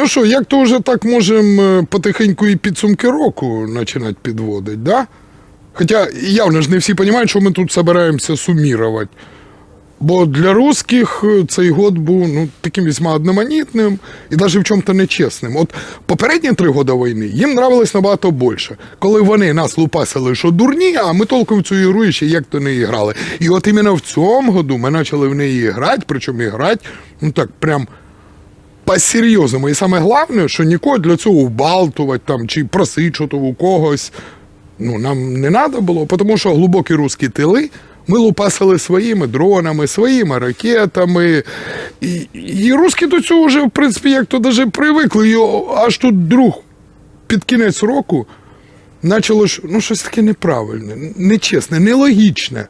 Ну що, як то вже так можемо потихеньку і підсумки року починати підводити, да? Хоча явно ж не всі розуміють, що ми тут збираємося сумірувати. Бо для русських е, цей год був ну, таким весьма одноманітним і навіть в чому-то нечесним. От попередні три роки війни їм нравилось набагато більше, коли вони нас лупасили, що дурні, а ми толком в цю ігру ще як то не грали. І от іменно в цьому году ми почали в неї грати, причому грати, ну так, прям по-серйозному. І саме головне, що нікого для цього вбалтувати там чи просити у когось. Ну, нам не треба було, тому що глибокі русські тили ми лупасили своїми дронами, своїми ракетами. І, і русські до цього вже, в принципі, як то даже привикли. І аж тут друг під кінець року почало ну, щось таке неправильне, нечесне, нелогічне.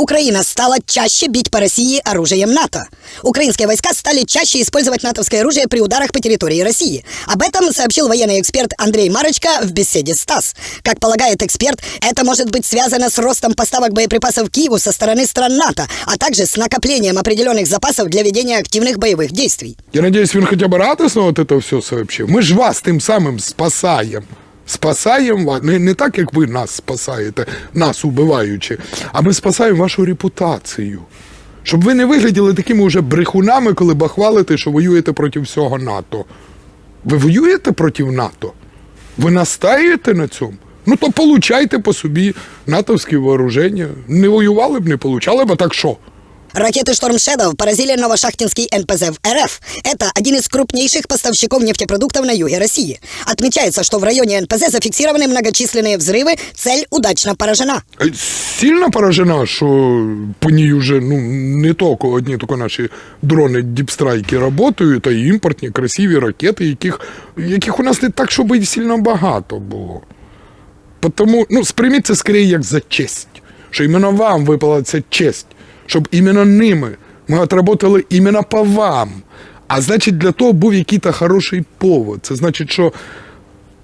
Украина стала чаще бить по России оружием НАТО. Украинские войска стали чаще использовать натовское оружие при ударах по территории России. Об этом сообщил военный эксперт Андрей Марочка в беседе с ТАСС. Как полагает эксперт, это может быть связано с ростом поставок боеприпасов Киеву со стороны стран НАТО, а также с накоплением определенных запасов для ведения активных боевых действий. Я надеюсь, він хоча б радісно от це все сообщив. Ми ж вас тим самим спасаємо. Спасаємо вас. Не, не так, як ви нас спасаєте, нас убиваючи, а ми спасаємо вашу репутацію. Щоб ви не вигляділи такими уже брехунами, коли бахвалите, що воюєте проти всього НАТО. Ви воюєте проти НАТО? Ви настаєте на цьому? Ну то получайте по собі натовські вооруження. Не воювали б, не получали б, а так що? Ракеты «Шторм Шедов» поразили Новошахтинский НПЗ в РФ. Это один из крупнейших поставщиков нефтепродуктов на юге России. Отмечается, что в районе НПЗ зафиксированы многочисленные взрывы, цель удачно поражена. Е, Сильно поражена, що по ній вже ну, не тільки одні тільки наші дрони діпстрайки працюють, а й імпортні, красиві ракети, яких, яких у нас не так, щоб і сильно багато було. Тому ну, сприйміть це скоріше як за честь, що іменно вам випала ця честь, щоб іменно ними ми отработали іменно по вам. А значить, для того був якийсь хороший повод. Це значить, що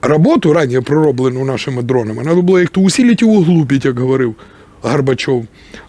роботу раніше пророблену нашими дронами, треба було як-то усилити і углубити, як говорив Горбачов.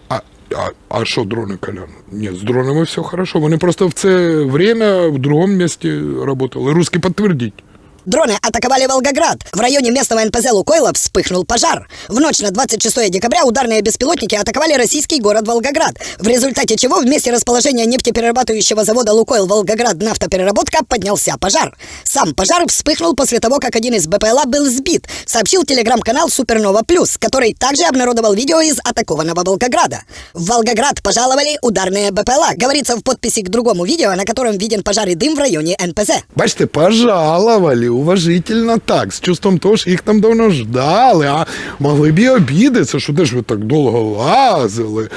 А, а, а що дрони, Колян? Ні, з дронами все хорошо. Вони просто в це время в другому місці працювали. Русські підтвердіть. Дроны атаковали Волгоград. В районе местного НПЗ «Лукойла» вспыхнул пожар. В ночь на 26 декабря ударные беспилотники атаковали российский город Волгоград, в результате чего в месте расположения нефтеперерабатывающего завода «Лукойл Волгоград нафтопереработка» поднялся пожар. Сам пожар вспыхнул после того, как один из БПЛА был сбит, сообщил телеграм-канал «Супернова Плюс», который также обнародовал видео из атакованного Волгограда. В Волгоград пожаловали ударные БПЛА, говорится в подписи к другому видео, на котором виден пожар и дым в районе НПЗ. Бачите, пожаловали уважительно так, з чувством того, що їх там давно ждали, а могли б і обідатися, що де ж ви так довго лазили.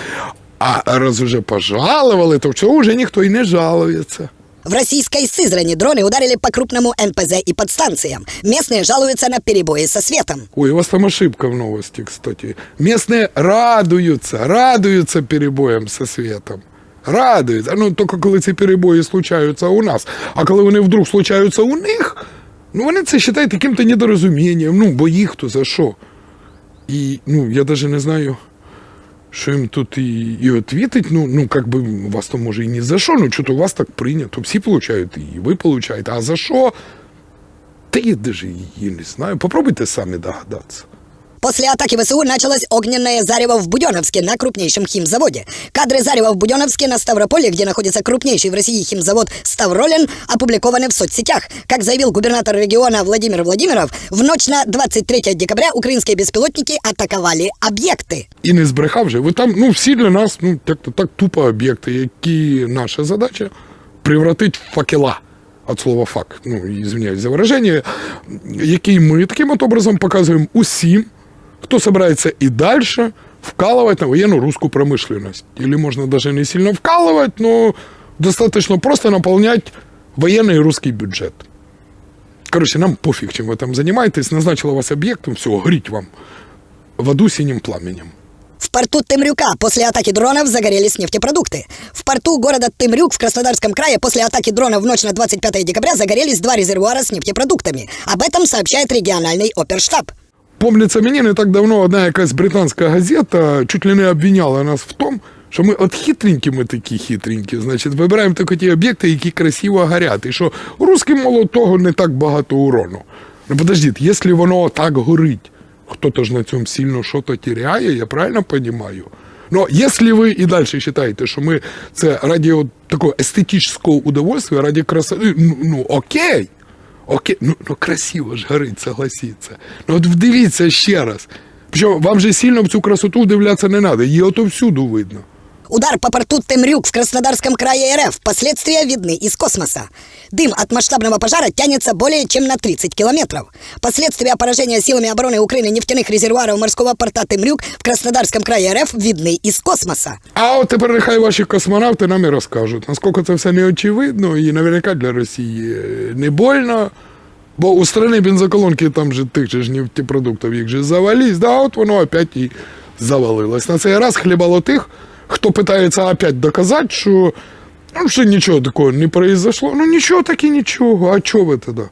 А раз уже пожаловали, то чого вже ніхто і не жалується. В российской Сызрани дроны ударили по крупному НПЗ и подстанциям. Местные жалуются на перебои со светом. Ой, у вас там ошибка в новости, кстати. Местные радуются, радуются перебоям со светом. Радуються. Ну, тільки коли ці перебої случаються у нас. А коли вони вдруг случаються у них, ну вони це вважають яким-то недорозумінням. Ну, бо їх то за що? І ну, я навіть не знаю, що їм тут і, і відповідати. Ну, ну, як би, вас то може і не за що, ну, що то у вас так прийнято. Всі получають, і ви получаєте. А за що? Та я навіть і не знаю. Попробуйте самі догадатися. После атаки ВСУ началось огненное зарево в Буденовске на крупнейшем химзаводе. Кадры зарева в Буденовске на Ставрополе, где находится крупнейший в России химзавод Ставролен, опубликованы в соцсетях. Как заявил губернатор региона Владимир Владимиров, в ночь на 23 декабря украинские беспилотники атаковали объекты. І не збрехав же. Ви там, ну, всі для нас, ну, так, так тупо об'єкти, які наша задача превратити в факела. От слова фак, ну, извиняюсь за выражение, який ми таким от образом показуємо усім, хто собирається і далі вкалувати на воєнну русскую промышленность. Или можно даже не сильно вкалывать, но достаточно просто наполнять военный русский бюджет. Короче, нам пофиг, чем вы там занимаетесь. Назначила вас объектом, все, горить вам в аду синим пламенем. В порту Темрюка после атаки дронов загорелись нефтепродукты. В порту города Темрюк в Краснодарском крае после атаки дронов в ночь на 25 декабря загорелись два резервуара с нефтепродуктами. Об этом сообщает региональный оперштаб. Помнится мені не так давно одна якась британська газета чуть ли не обвиняла нас в тому, Що ми от хитренькі ми такі хитренькі, значить, вибираємо тільки ті об'єкти, які красиво горять. І що русським мало того не так багато урону. Ну подождіть, якщо воно так горить, хто-то ж на цьому сильно щось теряє, я правильно розумію? Но если вы и дальше считаете, что мы це ради от такого естетичного удовольствия, ради красоты, ну, ну окей, окей, ну, ну красиво ж горить, согласіться. Ну от вдивіться ще раз. Причому вам же сильно в цю красоту вдивлятися не треба, її ото всюду видно. Удар по порту Темрюк в Краснодарском крае РФ. Последствия видны из космоса. Дым от масштабного пожара тянется более чем на 30 километров. Последствия поражения силами обороны Украины нефтяных резервуаров морского порта Темрюк в Краснодарском крае РФ видны из космоса. А от тепер нехай ваші космонавти нам і розкажуть, наскільки це все не очевидно і наверняка для Росії е, не больно. Бо у страни бензоколонки там же тих же ж нефтепродуктів їх же завались, да, от воно опять і завалилось. На цей раз хлібало тих, хто пытается опять доказать, що, ну, что ничего такого не произошло. Ну ничего так и ничего. А что вы тоді?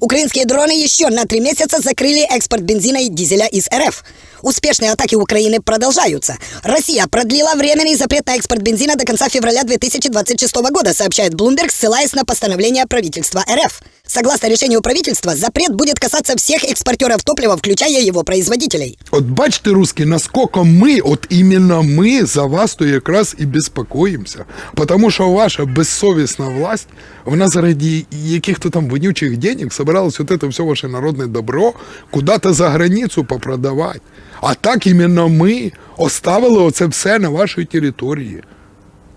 Украинские дроны еще на три месяца закрыли экспорт бензина и дизеля из РФ. Успешные атаки Украины продолжаются. Россия продлила временный запрет на экспорт бензина до конца февраля 2026 года, сообщает Bloomberg, ссылаясь на постановление правительства РФ. Согласно решению правительства, запрет будет касаться всех экспортеров топлива, включая его производителей. От бачите, русські, наскільки ми, от іменно ми за вас то якраз і безпокоїмося. Тому що ваша безсовісна власть, вона заради яких-то там вонючих денег собиралась вот это все ваше народне добро куда-то за границю попродавати. А так іменно ми оставили оце все на вашій території.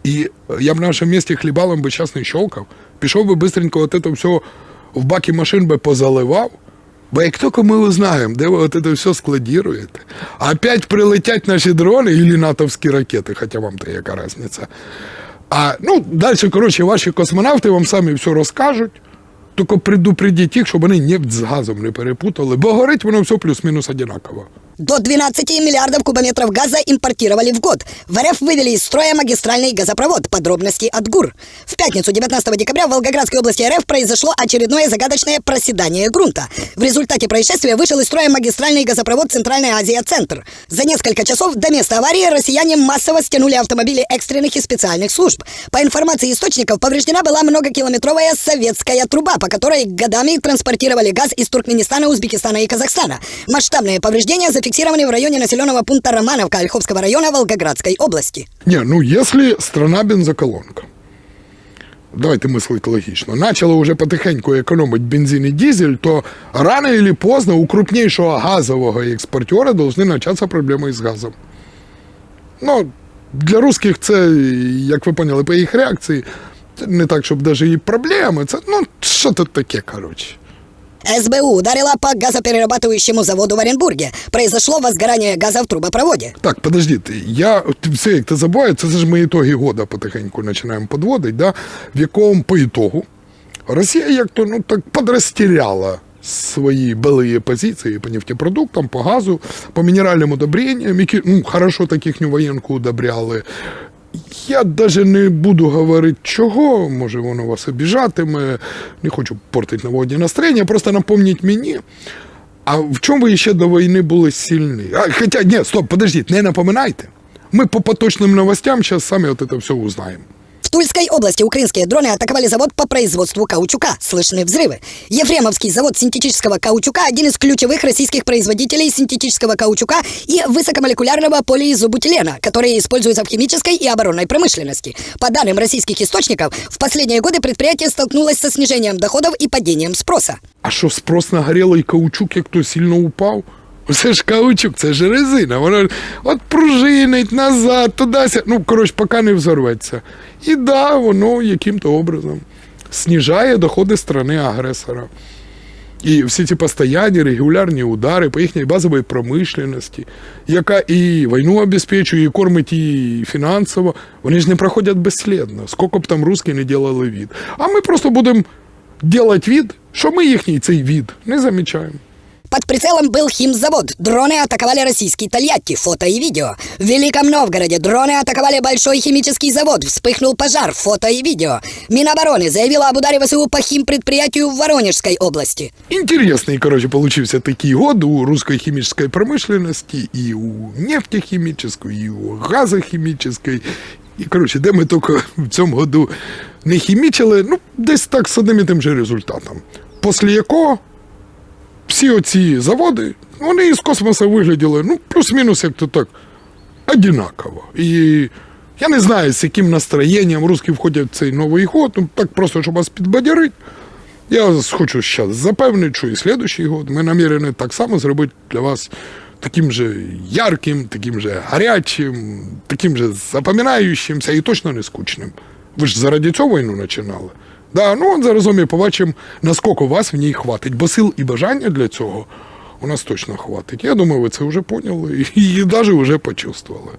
І е, я б на вашому місці хлібалом би час не щолкав, пішов би бистренько от це все в баки машин би позаливав. Бо як тільки ми узнаємо, де ви от це все складіруєте, опять прилетять наші дрони і натовські ракети, хоча вам то яка різниця. А ну, далі, коротше, ваші космонавти вам самі все розкажуть. Тільки предупредіть їх, щоб вони нефть з газом не перепутали, бо горить воно все плюс-мінус одинаково. До 12 миллиардов кубометров газа импортировали в год. В РФ вывели из строя магистральный газопровод. Подробности от ГУР. В пятницу 19 декабря в Волгоградской области РФ произошло очередное загадочное проседание грунта. В результате происшествия вышел из строя магистральный газопровод Центральная Азия-Центр. За несколько часов до места аварии россияне массово стянули автомобили экстренных и специальных служб. По информации источников, повреждена была многокилометровая советская труба, по которой годами транспортировали газ из Туркменистана, Узбекистана и Казахстана. Масштабные повреждения зафиксированы в районе населенного пункта Романовка Ольховского района Волгоградской области. Не, ну если страна бензоколонка, давайте мислити логічно, почала вже потихеньку економити бензин і дизель, то рано или поздно у крупнейшего газового експортера должны початися проблеми із газом. Ну, для русських це, як ви поняли, по їх реакції, не так, щоб навіть і проблеми. Це ну, що тут таке, коротше. СБУ ударила по газоперерабатывающему заводу в Оренбурге. Произошло возгорание газа в трубопроводе. Так, подождіть, я от все як ти забуваю, це ж ми ітоги года потихеньку починаємо підводити, да, в якому по ітогу Росія як то ну так подрастеряла свої белые позиції по нефтепродуктам, по газу, по мінеральним удобренням, які ну, хорошо так їхню воєнку удобряли. Я навіть не буду говорити, чого, може воно вас обіжатиме, не хочу портити новогоднє настроєння, просто напомніть мені, а в чому ви ще до війни були сильні? А, хоча, ні, стоп, подождіть, не напоминайте. Ми по поточним новостям зараз самі от це все узнаємо. Тульской области украинские дроны атаковали завод по производству каучука. Слышны взрывы. Ефремовский завод синтетического каучука – один из ключевых российских производителей синтетического каучука и высокомолекулярного полиизобутилена, которые используются в химической и оборонной промышленности. По данным российских источников, в последние годы предприятие столкнулось со снижением доходов и падением спроса. А що спрос на горілий каучук, як сильно упав? Це ж каучук, це ж резина. Воно от пружинить назад, туди. Ну, коротше, поки не взорветься. І да, воно яким-то образом снижає доходи страни агресора. І всі ці постоянні регулярні удари по їхній базовій промишленості, яка і війну обезпечує, і кормить і фінансово, вони ж не проходять безслідно. Скільки б там русські не делали від. А ми просто будемо робити від, що ми їхній цей від не замічаємо. Под прицелом был химзавод. Дроны атаковали российский Тольятти. Фото и видео. В Великом Новгороде дроны атаковали большой химический завод. Вспыхнул пожар. Фото и видео. Минобороны заявила об ударе ВСУ по химпредприятию в Воронежской области. Интересный, короче, получился такий год у русской химической промышленности, и у нефтехимической, и у газохимической. І, коротше, де ми тільки в цьому году не хімічили, ну, десь так з одним і тим же результатом. Після якого всі оці заводи, вони із космоса вигляділи, ну, плюс-мінус, як то так, одинаково. І я не знаю, з яким настроєнням русські входять в цей новий год, ну, так просто, щоб вас підбадьорити. Я хочу зараз запевнити, що і слідуючий год ми намірені так само зробити для вас таким же ярким, таким же гарячим, таким же запам'ятаючимся і точно не скучним. Ви ж заради цього війну починали. Да, ну от зараз ми побачимо, наскільки вас в ній хватить, бо сил і бажання для цього у нас точно хватить. Я думаю, ви це вже поняли і навіть вже почувствували.